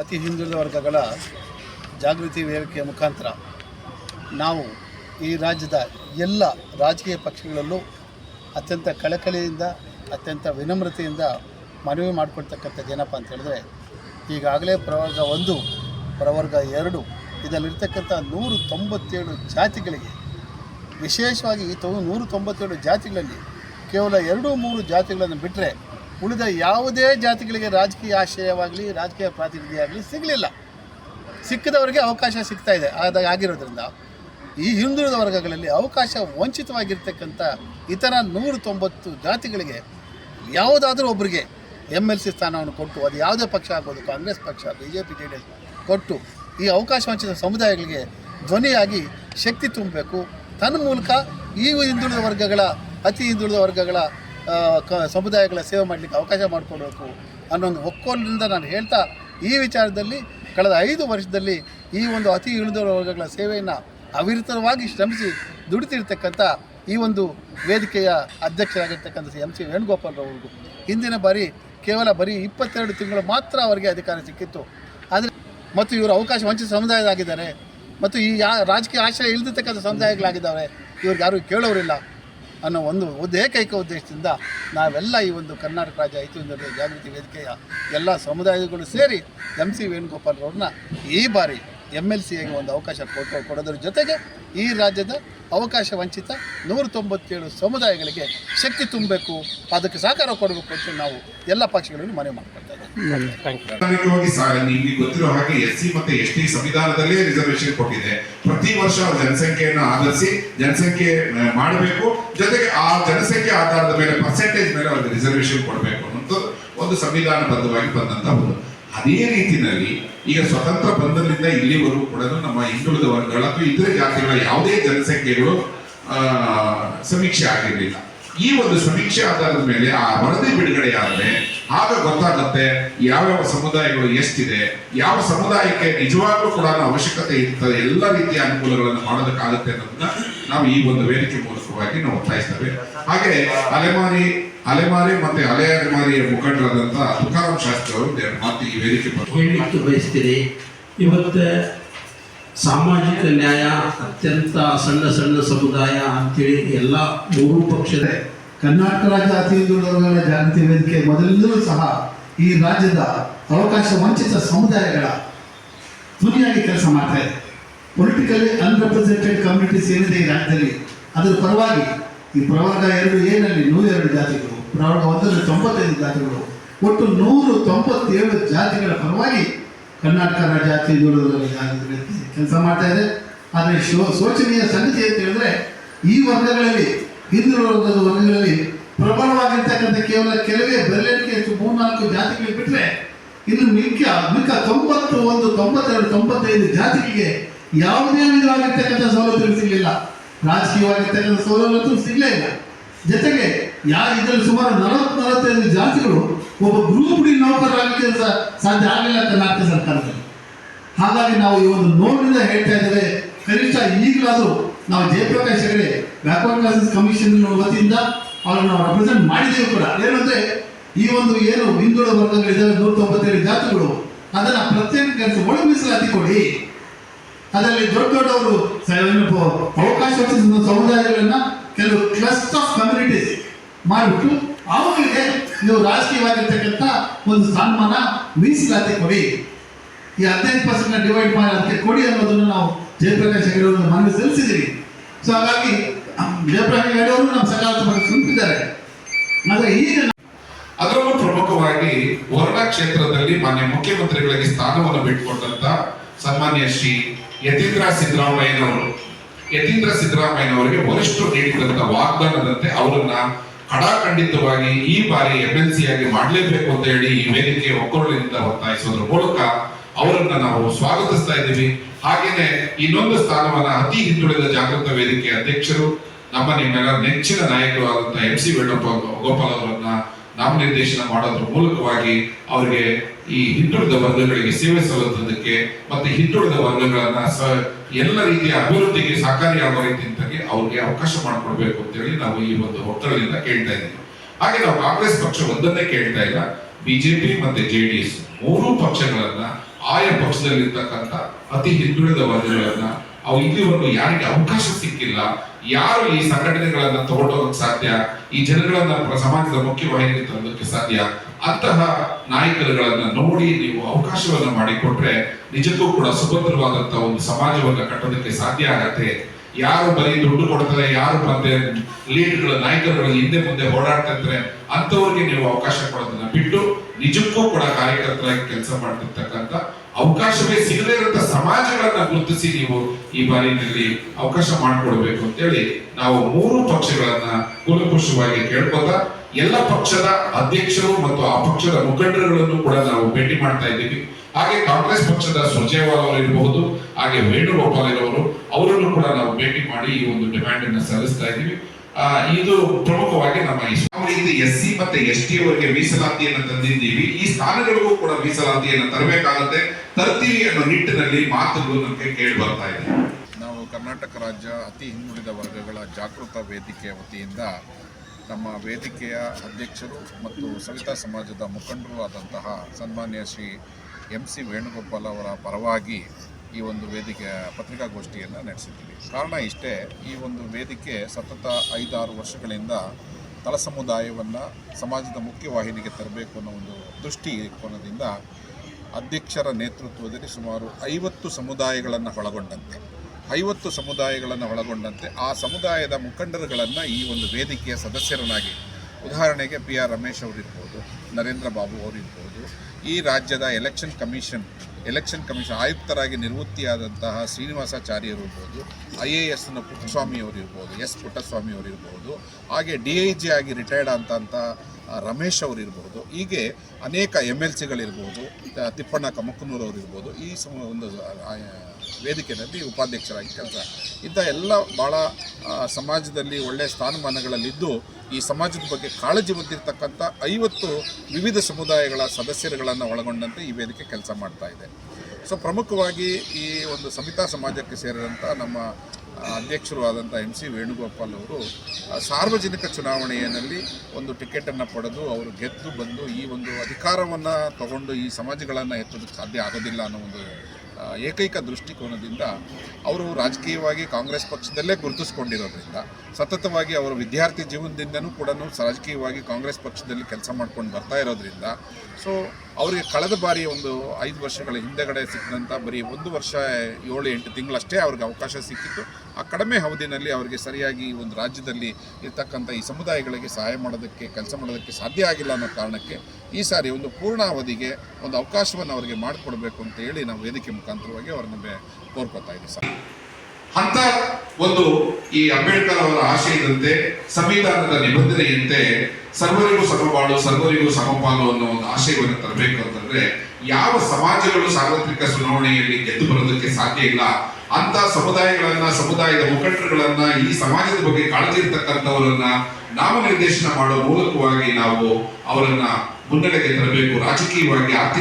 ಅತಿ ಹಿಂದುಳಿದ ವರ್ಗಗಳ ಜಾಗೃತಿ ವೇದಿಕೆಯ ಮುಖಾಂತರ ನಾವು ಈ ರಾಜ್ಯದ ಎಲ್ಲ ರಾಜಕೀಯ ಪಕ್ಷಗಳಲ್ಲೂ ಅತ್ಯಂತ ಕಳಕಳಿಯಿಂದ, ಅತ್ಯಂತ ವಿನಮ್ರತೆಯಿಂದ ಮನವಿ ಮಾಡಿಕೊಡ್ತಕ್ಕಂಥದ್ದು ಏನಪ್ಪ ಅಂತ ಹೇಳಿದ್ರೆ, ಈಗಾಗಲೇ ಪ್ರವರ್ಗ ಒಂದು, ಪ್ರವರ್ಗ ಎರಡು, ಇದರಲ್ಲಿರ್ತಕ್ಕಂಥ ನೂರು ತೊಂಬತ್ತೇಳು ಜಾತಿಗಳಿಗೆ, ವಿಶೇಷವಾಗಿ ಈ ನೂರು ತೊಂಬತ್ತೇಳು ಜಾತಿಗಳಲ್ಲಿ ಕೇವಲ ಎರಡು ಮೂರು ಜಾತಿಗಳನ್ನು ಬಿಟ್ಟರೆ ಉಳಿದ ಯಾವುದೇ ಜಾತಿಗಳಿಗೆ ರಾಜಕೀಯ ಆಶ್ರಯವಾಗಲಿ ರಾಜಕೀಯ ಪ್ರಾತಿನಿಧ್ಯ ಆಗಲಿ ಸಿಗಲಿಲ್ಲ. ಸಿಕ್ಕಿದವರಿಗೆ ಅವಕಾಶ ಸಿಗ್ತಾ ಇದೆ. ಆದಾಗ ಆಗಿರೋದ್ರಿಂದ ಈ ಹಿಂದುಳಿದ ವರ್ಗಗಳಲ್ಲಿ ಅವಕಾಶ ವಂಚಿತವಾಗಿರ್ತಕ್ಕಂಥ ಇತರ ನೂರ ತೊಂಬತ್ತು ಜಾತಿಗಳಿಗೆ ಯಾವುದಾದ್ರೂ ಒಬ್ಬರಿಗೆ ಎಂ ಎಲ್ ಸಿ ಸ್ಥಾನವನ್ನು ಕೊಟ್ಟು, ಅದು ಯಾವುದೇ ಪಕ್ಷ ಆಗ್ಬೋದು, ಕಾಂಗ್ರೆಸ್ ಪಕ್ಷ B J P J D S ಕೊಟ್ಟು ಈ ಅವಕಾಶ ವಂಚಿತ ಸಮುದಾಯಗಳಿಗೆ ಧ್ವನಿಯಾಗಿ ಶಕ್ತಿ ತುಂಬಬೇಕು. ತನ್ನ ಮೂಲಕ ಈ ಹಿಂದುಳಿದ ವರ್ಗಗಳ, ಅತಿ ಹಿಂದುಳಿದ ವರ್ಗಗಳ ಕ, ಸಮುದಾಯಗಳ ಸೇವೆ ಮಾಡಲಿಕ್ಕೆ ಅವಕಾಶ ಮಾಡಿಕೊಡಬೇಕು ಅನ್ನೋ ಒಂದು ಒಕ್ಕೋಲಿನಿಂದ ನಾನು ಹೇಳ್ತಾ ಈ ವಿಚಾರದಲ್ಲಿ ಕಳೆದ ಐದು ವರ್ಷದಲ್ಲಿ ಈ ಒಂದು ಅತಿ ಹಿಂದುಳಿದ ವರ್ಗಗಳ ಸೇವೆಯನ್ನು ಅವಿರತವಾಗಿ ಶ್ರಮಿಸಿ ದುಡಿತಿರ್ತಕ್ಕಂಥ ಈ ಒಂದು ವೇದಿಕೆಯ ಅಧ್ಯಕ್ಷರಾಗಿರ್ತಕ್ಕಂಥ ಎಂ ಸಿ ವೇಣುಗೋಪಾಲ್ರವ್ರಿಗೂ ಹಿಂದಿನ ಬಾರಿ ಕೇವಲ ಬರೀ ಇಪ್ಪತ್ತೆರಡು ತಿಂಗಳು ಮಾತ್ರ ಅವರಿಗೆ ಅಧಿಕಾರ ಸಿಕ್ಕಿತ್ತು. ಆದರೆ ಮತ್ತು ಇವರು ಅವಕಾಶ ವಂಚಿತ ಸಮುದಾಯದಾಗಿದ್ದಾರೆ. ಮತ್ತು ಈ ಯಾ, ರಾಜಕೀಯ ಆಶ್ರಯ ಇಲ್ದಿರ್ತಕ್ಕಂಥ ಸಮುದಾಯಗಳಾಗಿದ್ದಾವೆ. ಇವ್ರಿಗೆ ಯಾರೂ ಕೇಳೋರಿಲ್ಲ. ಅನ್ನೋ ಒಂದು ಏಕೈಕ ಉದ್ದೇಶದಿಂದ ನಾವೆಲ್ಲ ಈ ಒಂದು ಕರ್ನಾಟಕ ರಾಜ್ಯ ಐತಿಹ್ಯ ಜಾಗೃತಿ ವೇದಿಕೆಯ ಎಲ್ಲ ಸಮುದಾಯಗಳು ಸೇರಿ ಎಂ ಸಿ ವೇಣುಗೋಪಾಲ್ರವ್ರನ್ನ ಈ ಬಾರಿ ಎಂ ಎಲ್ ಸಿಗೆ ಒಂದು ಅವಕಾಶ ಕೊಟ್ಟು ಕೊಡೋದ್ರ ಜೊತೆಗೆ ಈ ರಾಜ್ಯದ ಅವಕಾಶ ವಂಚಿತ ನೂರ ತೊಂಬತ್ತೇಳು ಸಮುದಾಯಗಳಿಗೆ ಶಕ್ತಿ ತುಂಬಬೇಕು. ಅದಕ್ಕೆ ಸಹಕಾರ ಕೊಡಬೇಕು ಅಂತ ನಾವು ಎಲ್ಲ ಪಕ್ಷಗಳನ್ನು ಮನವಿ ಮಾಡ್ಕೊಳ್ತಾ ಇದ್ದೇವೆ. ಗೊತ್ತಿರೋ ಹಾಗೆ ಎಸ್ ಸಿ ಮತ್ತೆ ಎಸ್ ಟಿ ಸಂವಿಧಾನದಲ್ಲಿ ರಿಸರ್ವೇಶನ್ ಕೊಟ್ಟಿದೆ. ಪ್ರತಿ ವರ್ಷ ಅವ್ರ ಜನಸಂಖ್ಯೆಯನ್ನು ಆಧರಿಸಿ ಜನಸಂಖ್ಯೆ ಮಾಡಬೇಕು. ಜೊತೆಗೆ ಆ ಜನಸಂಖ್ಯೆ ಆಧಾರದ ಮೇಲೆ ಪರ್ಸೆಂಟೇಜ್ ಮೇಲೆ ಒಂದು ರಿಸರ್ವೇಶನ್ ಕೊಡಬೇಕು ಅನ್ನೋದು ಒಂದು ಸಂವಿಧಾನಬದ್ಧವಾಗಿ ಬಂದಂತಹ ಒಂದು ಅದೇ ರೀತಿಯಲ್ಲಿ ಈಗ ಸ್ವತಂತ್ರ ಬಂದರಿಂದ ಇಲ್ಲಿವರೆಗೂ ಕೂಡ ನಮ್ಮ ಹಿಂದುಳಿದ ವರ್ಗಗಳ ಅಥವಾ ಇತರೆ ಜಾತಿಗಳ ಯಾವುದೇ ಜನಸಂಖ್ಯೆಗಳು ಸಮೀಕ್ಷೆ ಆಗಿರಲಿಲ್ಲ. ಈ ಒಂದು ಸಮೀಕ್ಷೆ ಆಧಾರದ ಮೇಲೆ, ಆ ವರದಿ ಬಿಡುಗಡೆ ಆದರೆ ಆಗ ಗೊತ್ತಾಗುತ್ತೆ ಯಾವ್ಯಾವ ಸಮುದಾಯಗಳು ಎಷ್ಟಿದೆ, ಯಾವ ಸಮುದಾಯಕ್ಕೆ ನಿಜವಾಗ್ಲೂ ಕೂಡ ಅವಶ್ಯಕತೆ ಇರ್ತದೆ, ಎಲ್ಲ ರೀತಿಯ ಅನುಕೂಲಗಳನ್ನು ಮಾಡೋದಕ್ಕಾಗುತ್ತೆ ಅನ್ನೋದನ್ನ ನಾವು ಈ ಒಂದು ವೇದಿಕೆ ಮೂಲಕವಾಗಿ ನಾವು ಒತ್ತಾಯಿಸ್ತೇವೆ. ಹಾಗೆ ಅಲೆಮಾರಿ ಅಲೆಮಾರಿ ಮತ್ತೆ ಅಲೆ ಅಲೆಮಾರಿಯ ಮುಖಂಡರಾದಂತ ತುಕಾರಾಮ್ ಶಾಸ್ತ್ರಿ ಅವರು ಮಾತಿಗೆ ಮಾತು ಈ ವೇದಿಕೆ ಹೇಳಲಿಕ್ಕೆ ಬಯಸ್ತೀನಿ ಇವತ್ತು ಸಾಮಾಜಿಕ ನ್ಯಾಯ ಅತ್ಯಂತ ಸಣ್ಣ ಸಣ್ಣ ಸಮುದಾಯ ಅಂತೇಳಿ ಎಲ್ಲ ಮೂರು ಪಕ್ಷದ ಕರ್ನಾಟಕ ರಾಜ್ಯ ಅತಿ ಹಿಂದುಳಿದ ವರ್ಗಗಳ ಜಾಗೃತಿ ವೇದಿಕೆ ಮೊದಲಿಂದಲೂ ಸಹ ಈ ರಾಜ್ಯದ ಅವಕಾಶ ವಂಚಿತ ಸಮುದಾಯಗಳ ಧ್ವನಿಯಾಗಿ ಕೆಲಸ ಮಾಡ್ತಾ ಇದೆ. ಪೊಲಿಟಿಕಲಿ ಅನ್ರೆಪ್ರೆಸೆಂಟೆಡ್ ಕಮ್ಯುನಿಟೀಸ್ ಏನಿದೆ ಈ ರಾಜ್ಯದಲ್ಲಿ ಅದರ ಪರವಾಗಿ ಈ ಪ್ರವರ್ಗ ಎರಡು ಏನಲ್ಲಿ ನೂರೆರಡು ಜಾತಿಗಳು. ಒಂದರಲ್ಲಿ ತೊಂಬತ್ತೈದು ಜಾತಿಗಳು. ಒಟ್ಟು ನೂರು ತೊಂಬತ್ತೇಳು ಜಾತಿಗಳ ಪರವಾಗಿ ಕರ್ನಾಟಕ ವೇದಿಕೆ ಕೆಲಸ ಮಾಡ್ತಾ ಇದೆ. ಆದರೆ ಶೋ, ಶೋಚನೀಯ ಸಂಗತಿ ಅಂತ ಹೇಳಿದ್ರೆ ಈ ವರ್ಗಗಳಲ್ಲಿ, ಹಿಂದುಳಿದ ವರ್ಗದ ವರ್ಗಗಳಲ್ಲಿ ಪ್ರಬಲವಾಗಿರ್ತಕ್ಕಂಥ ಕೇವಲ ಕೆಲವೇ ಬೆರಳೆಣಿಕೆಯಷ್ಟು ಮೂರ್ನಾಲ್ಕು ಜಾತಿಗಳಿಗೆ ಬಿಟ್ಟರೆ ಇನ್ನು ಮಿಕ್ಕ ಮಿಕ್ಕ ತೊಂಬತ್ತು ಒಂದು, ತೊಂಬತ್ತೆರಡು, ತೊಂಬತ್ತೈದು ಜಾತಿಗಳಿಗೆ ಯಾವುದೇ ವಿಧವಾಗಿರ್ತಕ್ಕಂಥ ಸವಲತ್ತುಗಳು ಸಿಗಲಿಲ್ಲ. ರಾಜಕೀಯವಾಗಿರ್ತಕ್ಕಂಥ ಸವಲತ್ತು ಸಿಗಲೇ ಇಲ್ಲ. ಜೊತೆಗೆ ಯಾ ಇದರಲ್ಲಿ ಸುಮಾರು ನಲವತ್ತು ನಲವತ್ತೈದು ಜಾತಿಗಳು ಒಬ್ಬ ಗ್ರೂಪ್ ಡಿ ನೌಕರರಾಗಲಿಕ್ಕೆ ಸಾಧ್ಯ ಆಗಲಿಲ್ಲ ಕರ್ನಾಟಕ ಸರ್ಕಾರದಲ್ಲಿ. ಹಾಗಾಗಿ ನಾವು ಈ ಒಂದು ನೋವಿನಿಂದ ಹೇಳ್ತಾ ಇದ್ದೇವೆ, ಕನಿಷ್ಠ ಈಗಲಾದರೂ ನಾವು Jayaprakash Hegde backward classes commission ವತಿಯಿಂದ ಅವರನ್ನು ನಾವು ರೆಪ್ರೆಸೆಂಟ್ ಮಾಡಿದ್ದೇವೆ ಕೂಡ. ಏನಂದ್ರೆ ಈ ಒಂದು ಏನು ಹಿಂದುಳಿದ ವರ್ಗಗಳಿದ್ದಾವೆ ನೂರ ತೊಂಬತ್ತೇಳು ಜಾತಿಗಳು, ಅದನ್ನು ಪ್ರತ್ಯೇಕ ಕೆಲಸ ಒಳ ಮೀಸಲಾತಿ ಕೊಡಿ. ಅದರಲ್ಲಿ ದೊಡ್ಡ ದೊಡ್ಡವರು ಅವಕಾಶ ಸಮುದಾಯಗಳನ್ನ ಕೆಲವು ಕ್ಲಸ್ಟ್ ಆಫ್ ಕಮ್ಯುನಿಟೀಸ್ ಮಾಡಿಬಿಟ್ಟು ಅವುಗಳಿಗೆ ನೀವು ರಾಜಕೀಯವಾಗಿರ್ತಕ್ಕಂಥ ಒಂದು ಸನ್ಮಾನ ಮೀಸಲಾತಿ ಕೊಡಿ. ಈ ಹದಿನೈದು ಪರ್ಸೆಂಟ್ನ ಡಿವೈಡ್ ಮಾಡಿ ಅದಕ್ಕೆ ಕೊಡಿ ಅನ್ನೋದನ್ನು ನಾವು ಜಯಪ್ರಕಾಶ್ ಹೆಗಡೆ ಅವರನ್ನು ಮನವಿ ಸಲ್ಲಿಸಿದ್ದೀವಿ. ಸೊ ಹಾಗಾಗಿ ಜಯಪ್ರಕಾಶ್ ಹೆಗಡೆ ಅವರು ನಮ್ಮ ಸಕಾರಾತ್ಮಕ ತುಂಬಿದ್ದಾರೆ ಆದರೆ ಈಗ ಅದರಲ್ಲೂ ಪ್ರಮುಖವಾಗಿ ವರ್ಣ ಕ್ಷೇತ್ರದಲ್ಲಿ ಮಾನ್ಯ ಮುಖ್ಯಮಂತ್ರಿಗಳಿಗೆ ಸ್ಥಾನವನ್ನು ಬಿಟ್ಟುಕೊಟ್ಟಂತ ಸನ್ಮಾನ್ಯ ಶ್ರೀ ಯತೀಂದ್ರ ಸಿದ್ದರಾಮಯ್ಯನವರು. ಯತೀಂದ್ರ ಸಿದ್ದರಾಮಯ್ಯನವರಿಗೆ ವರಿಷ್ಠರು ನೀಡಿದಂತ ವಾಗ್ದಾನದಂತೆ ಅವರನ್ನ ಕಡಾಖಂಡಿತವಾಗಿ ಈ ಬಾರಿ ಎಂ ಎಲ್ ಸಿ ಆಗಿ ಮಾಡಲೇಬೇಕು ಅಂತ ಹೇಳಿ ಈ ವೇದಿಕೆ ಒಕ್ಕೊರಲಿನಿಂದ ಒತ್ತಾಯಿಸೋದ್ರ ಮೂಲಕ ಅವರನ್ನ ನಾವು ಸ್ವಾಗತಿಸ್ತಾ ಇದ್ದೀವಿ. ಹಾಗೇನೆ ಇನ್ನೊಂದು ಸ್ಥಾನವನ್ನ ಅತಿ ಹಿಂದುಳಿದ ಜಾಗೃತ ವೇದಿಕೆ ಅಧ್ಯಕ್ಷರು, ನಮ್ಮ ನಿಮ್ಮೆಲ್ಲ ನೆಚ್ಚಿನ ನಾಯಕರು ಆದಂತ ಎಂ ಸಿ ವೇಣುಗೋಪಾಲ್ ಗೋಪಾಲ್ ಅವರನ್ನ ನಾಮನಿರ್ದೇಶನ ಮಾಡೋದ್ರ ಮೂಲಕವಾಗಿ ಅವರಿಗೆ ಈ ಹಿಂದುಳಿದ ವರ್ಗಗಳಿಗೆ ಸೇವೆ ಸಲ್ಲುವುದಕ್ಕೆ ಮತ್ತೆ ಹಿಂದುಳಿದ ವರ್ಗಗಳನ್ನ ಎಲ್ಲ ರೀತಿಯ ಅಭಿವೃದ್ಧಿಗೆ ಸಹಕಾರಿಯಾಗುವ ರೀತಿಯಿಂದಾಗಿ ಅವ್ರಿಗೆ ಅವಕಾಶ ಮಾಡಿಕೊಡ್ಬೇಕು ಅಂತೇಳಿ ನಾವು ಈ ಒಂದು ಒತ್ತಡದಿಂದ ಕೇಳ್ತಾ ಇದ್ದೀವಿ. ಹಾಗೆ ನಾವು ಕಾಂಗ್ರೆಸ್ ಪಕ್ಷ ಒಂದನ್ನೇ ಕೇಳ್ತಾ ಇಲ್ಲ ಬಿಜೆಪಿ ಮತ್ತೆ ಜೆಡಿಎಸ್ ಮೂರೂ ಪಕ್ಷಗಳನ್ನ ಆಯಾ ಪಕ್ಷದಲ್ಲಿರ್ತಕ್ಕಂಥ ಅತಿ ಹಿಂದುಳಿದ ವರ್ಗಗಳನ್ನ ಅವು ಇಲ್ಲಿವರೆಗೂ ಯಾರಿಗೆ ಅವಕಾಶ ಸಿಕ್ಕಿಲ್ಲ, ಯಾರು ಈ ಸಂಘಟನೆಗಳನ್ನ ತಗೊಂಡೋಗಕ್ ಸಾಧ್ಯ, ಈ ಜನಗಳನ್ನ ಸಮಾಜದ ಸಮಾಜದ ಮುಖ್ಯವಾಹಿನಿಗೆ ತರೋದಕ್ಕೆ ಸಾಧ್ಯ, ಅಂತಹ ನಾಯಕರುಗಳನ್ನ ನೋಡಿ ನೀವು ಅವಕಾಶವನ್ನ ಮಾಡಿಕೊಟ್ರೆ ನಿಜಕ್ಕೂ ಕೂಡ ಸುಭದ್ರವಾದಂತಹ ಒಂದು ಸಮಾಜವನ್ನ ಕಟ್ಟೋದಕ್ಕೆ ಸಾಧ್ಯ ಆಗತ್ತೆ. ಯಾರು ಬರೀ ದುಡ್ಡು ಕೊಡ್ತಾರೆ, ಯಾರು ಮತ್ತೆ ಲೀಡ್ಗಳ, ನಾಯಕರುಗಳ ಹಿಂದೆ ಮುಂದೆ ಓಡಾಡ್ತಾ ಅಂತವ್ರಿಗೆ ನೀವು ಅವಕಾಶ ಕೊಡೋದನ್ನ ಬಿಟ್ಟು ನಿಜಕ್ಕೂ ಕೂಡ ಕಾರ್ಯಕರ್ತರಾಗಿ ಕೆಲಸ ಮಾಡ್ತಿರ್ತಕ್ಕಂಥ ಅವಕಾಶವೇ ಸಿಗದೇ ಇರುವಂತ ಸಮಾಜಗಳನ್ನ ಗುರುತಿಸಿ ನೀವು ಈ ಬಾರಿನಲ್ಲಿ ಅವಕಾಶ ಮಾಡಿಕೊಡ್ಬೇಕು ಅಂತೇಳಿ ನಾವು ಮೂರು ಪಕ್ಷಗಳನ್ನ ಕೂಲಂಕುಷವಾಗಿ ಕೇಳ್ಕೊತಾ ಎಲ್ಲ ಪಕ್ಷದ ಅಧ್ಯಕ್ಷರು ಮತ್ತು ಆ ಪಕ್ಷದ ಮುಖಂಡರುಗಳನ್ನು ಕೂಡ ನಾವು ಭೇಟಿ ಮಾಡ್ತಾ ಇದ್ದೀವಿ. ಹಾಗೆ ಕಾಂಗ್ರೆಸ್ ಪಕ್ಷದ ಸುರ್ಜೇವಾಲ್ ಅವರು ಇರಬಹುದು, ಹಾಗೆ ವೇಣುಗೋಪಾಲ್ ಇರುವವರು ಅವರನ್ನು ಕೂಡ ನಾವು ಭೇಟಿ ಮಾಡಿ ಈ ಒಂದು ಡಿಮ್ಯಾಂಡ್ ಅನ್ನು ಸಲ್ಲಿಸ್ತಾ ಇದ್ದೀವಿ. ಇದು ಪ್ರಮುಖವಾಗಿ ನಮ್ಮ ಅವರಿಂದ ಎಸ್ ಸಿ ಮತ್ತೆ ಎಸ್ ಟಿ ಅವರಿಗೆ ಮೀಸಲಾತಿಯನ್ನು ತಂದಿದ್ದೀವಿ. ಈ ಸ್ಥಾನಗಳಿಗೂ ಕೂಡ ಮೀಸಲಾತಿಯನ್ನು ತರಬೇಕಾಗುತ್ತೆ. ತರ್ತೀವಿ ಅನ್ನೋ ನಿಟ್ಟಿನಲ್ಲಿ ಮಾತುಗಳು ನಮಗೆ ಕೇಳಿ ಬರ್ತಾ ಇದೆ. ನಾವು ಕರ್ನಾಟಕ ರಾಜ್ಯ ಅತಿ ಹಿಂದುಳಿದ ವರ್ಗಗಳ ಜಾಗೃತ ವೇದಿಕೆಯ ವತಿಯಿಂದ ನಮ್ಮ ವೇದಿಕೆಯ ಅಧ್ಯಕ್ಷರು ಮತ್ತು ಸವಿತಾ ಸಮಾಜದ ಮುಖಂಡರು ಆದಂತಹ ಸನ್ಮಾನ್ಯ ಶ್ರೀ ಎಂ ಸಿ ವೇಣುಗೋಪಾಲ್ ಅವರ ಪರವಾಗಿ ಈ ಒಂದು ವೇದಿಕೆ ಪತ್ರಿಕಾಗೋಷ್ಠಿಯನ್ನು ನಡೆಸಿದ್ದೀವಿ. ಕಾರಣ ಇಷ್ಟೇ, ಈ ಒಂದು ವೇದಿಕೆ ಸತತ ಐದಾರು ವರ್ಷಗಳಿಂದ ತಳ ಸಮುದಾಯವನ್ನು ಸಮಾಜದ ಮುಖ್ಯವಾಹಿನಿಗೆ ತರಬೇಕು ಅನ್ನೋ ಒಂದು ದೃಷ್ಟಿ ಕೋನದಿಂದ ಅಧ್ಯಕ್ಷರ ನೇತೃತ್ವದಲ್ಲಿ ಸುಮಾರು ಐವತ್ತು ಸಮುದಾಯಗಳನ್ನು ಒಳಗೊಂಡಂತೆ, ಐವತ್ತು ಸಮುದಾಯಗಳನ್ನು ಒಳಗೊಂಡಂತೆ ಆ ಸಮುದಾಯದ ಮುಖಂಡರುಗಳನ್ನು ಈ ಒಂದು ವೇದಿಕೆಯ ಸದಸ್ಯರನ್ನಾಗಿ ಉದಾಹರಣೆಗೆ ಪಿ ಆರ್ ರಮೇಶ್ ಅವರಿರ್ಬೋದು ನರೇಂದ್ರ ಬಾಬು ಅವರಿರ್ಬೋದು ಈ ರಾಜ್ಯದ ಎಲೆಕ್ಷನ್ ಕಮಿಷನ್ ಎಲೆಕ್ಷನ್ ಕಮಿಷನ್ ಆಯುಕ್ತರಾಗಿ ನಿವೃತ್ತಿಯಾದಂತಹ ಶ್ರೀನಿವಾಸಾಚಾರ್ಯರು ಇರ್ಬೋದು ಐ ಎ ಎಸ್ನ ಪುಟ್ಟಸ್ವಾಮಿ ಅವರಿರ್ಬೋದು ಎಸ್ ಪುಟ್ಟಸ್ವಾಮಿ ಅವರಿರ್ಬೋದು ಹಾಗೆ ಡಿ ಐ ಜಿ ಆಗಿ ರಿಟೈರ್ಡ್ ಅಂತಂಥ ಆ, ರಮೇಶ್ ಅವರು ಇರ್ಬೋದು ಹೀಗೆ ಅನೇಕ ಎಂ ಎಲ್ ಸಿಗಳಿರ್ಬೋದು ತಿಪ್ಪಣ್ಣ ಕಮಕನೂರ್ ಅವರು ಇರ್ಬೋದು ಈ ಸಮ, ಒಂದು ವೇದಿಕೆಯಲ್ಲಿ ಉಪಾಧ್ಯಕ್ಷರಾಗಿ ಕೆಲಸ. ಇಂಥ ಎಲ್ಲ ಭಾಳ ಸಮಾಜದಲ್ಲಿ ಒಳ್ಳೆಯ ಸ್ಥಾನಮಾನಗಳಲ್ಲಿದ್ದು, ಈ ಸಮಾಜದ ಬಗ್ಗೆ ಕಾಳಜಿ ಹೊಂದಿರತಕ್ಕಂಥ ಐವತ್ತು ವಿವಿಧ ಸಮುದಾಯಗಳ ಸದಸ್ಯರುಗಳನ್ನು ಒಳಗೊಂಡಂತೆ ಈ ವೇದಿಕೆ ಕೆಲಸ ಮಾಡ್ತಾ ಇದೆ. ಸೊ ಪ್ರಮುಖವಾಗಿ ಈ ಒಂದು ಸಮಿತಾ ಸಮಾಜಕ್ಕೆ ಸೇರಿದಂಥ ನಮ್ಮ ಅಧ್ಯಕ್ಷರು ಆದಂಥ ಎಂ ಸಿ ವೇಣುಗೋಪಾಲ್ ಅವರು ಸಾರ್ವಜನಿಕ ಚುನಾವಣೆಯಲ್ಲಿ ಒಂದು ಟಿಕೆಟನ್ನು ಪಡೆದು ಅವರು ಗೆದ್ದು ಬಂದು ಈ ಒಂದು ಅಧಿಕಾರವನ್ನು ತಗೊಂಡು ಈ ಸಮಾಜಗಳನ್ನು ಎತ್ತೋದಕ್ಕೆ ಸಾಧ್ಯ ಆಗೋದಿಲ್ಲ ಅನ್ನೋ ಒಂದು ಏಕೈಕ ದೃಷ್ಟಿಕೋನದಿಂದ ಅವರು ರಾಜಕೀಯವಾಗಿ ಕಾಂಗ್ರೆಸ್ ಪಕ್ಷದಲ್ಲೇ ಗುರುತಿಸ್ಕೊಂಡಿರೋದ್ರಿಂದ, ಸತತವಾಗಿ ಅವರ ವಿದ್ಯಾರ್ಥಿ ಜೀವನದಿಂದನೂ ಕೂಡ ರಾಜಕೀಯವಾಗಿ ಕಾಂಗ್ರೆಸ್ ಪಕ್ಷದಲ್ಲಿ ಕೆಲಸ ಮಾಡ್ಕೊಂಡು ಬರ್ತಾ ಇರೋದ್ರಿಂದ, ಸೊ ಅವರಿಗೆ ಕಳೆದ ಬಾರಿ ಒಂದು ಐದು ವರ್ಷಗಳ ಹಿಂದೆಗಡೆ ಸಿಕ್ಕಿದಂಥ ಬರೀ ಒಂದು ವರ್ಷ ಏಳು ಎಂಟು ತಿಂಗಳಷ್ಟೇ ಅವ್ರಿಗೆ ಅವಕಾಶ ಸಿಕ್ಕಿತ್ತು. ಆ ಕಡಿಮೆ ಅವಧಿನಲ್ಲಿ ಅವರಿಗೆ ಸರಿಯಾಗಿ ಒಂದು ರಾಜ್ಯದಲ್ಲಿ ಇರ್ತಕ್ಕಂಥ ಈ ಸಮುದಾಯಗಳಿಗೆ ಸಹಾಯ ಮಾಡೋದಕ್ಕೆ, ಕೆಲಸ ಮಾಡೋದಕ್ಕೆ ಸಾಧ್ಯ ಆಗಿಲ್ಲ ಅನ್ನೋ ಕಾರಣಕ್ಕೆ ಈ ಸಾರಿ ಒಂದು ಪೂರ್ಣ ಅವಧಿಗೆ ಒಂದು ಅವಕಾಶವನ್ನು ಅವರಿಗೆ ಮಾಡಿಕೊಡ್ಬೇಕು ಅಂತ ಹೇಳಿ ನಾವು ವೇದಿಕೆ ಮುಖಾಂತರವಾಗಿ ಅವ್ರನ್ನ ಕೋರ್ಕೊತಾ ಇದ್ದೀವಿ ಸರ್. ಅಂತ ಒಂದು ಈ ಅಂಬೇಡ್ಕರ್ ಅವರ ಆಶಯದಂತೆ ಸಂವಿಧಾನದ ನಿಬಂಧನೆಯಂತೆ ಸರ್ವರಿಗೂ ಸಮಬಾಳು ಸರ್ವರಿಗೂ ಸಮಪಾಲು ಅನ್ನೋ ಒಂದು ಆಶಯವನ್ನು ತರಬೇಕು ಅಂತಂದ್ರೆ ಯಾವ ಸಮಾಜಗಳು ಸಾರ್ವತ್ರಿಕ ಚುನಾವಣೆಯಲ್ಲಿ ಗೆದ್ದು ಬರೋದಕ್ಕೆ ಸಾಧ್ಯ ಇಲ್ಲ ಅಂತ ಸಮುದಾಯಗಳನ್ನ, ಸಮುದಾಯದ ಮುಖಂಡರುಗಳನ್ನ, ಈ ಸಮಾಜದ ಬಗ್ಗೆ ಕಾಳಜಿ ಇರ್ತಕ್ಕಂಥವರನ್ನ ನಾಮನಿರ್ದೇಶನ ಮಾಡೋ ಮೂಲಕವಾಗಿ ನಾವು ಅವರನ್ನ ಮುನ್ನಡೆಗೆ ತರಬೇಕು. ರಾಜಕೀಯವಾಗಿ, ಆರ್ಥಿಕ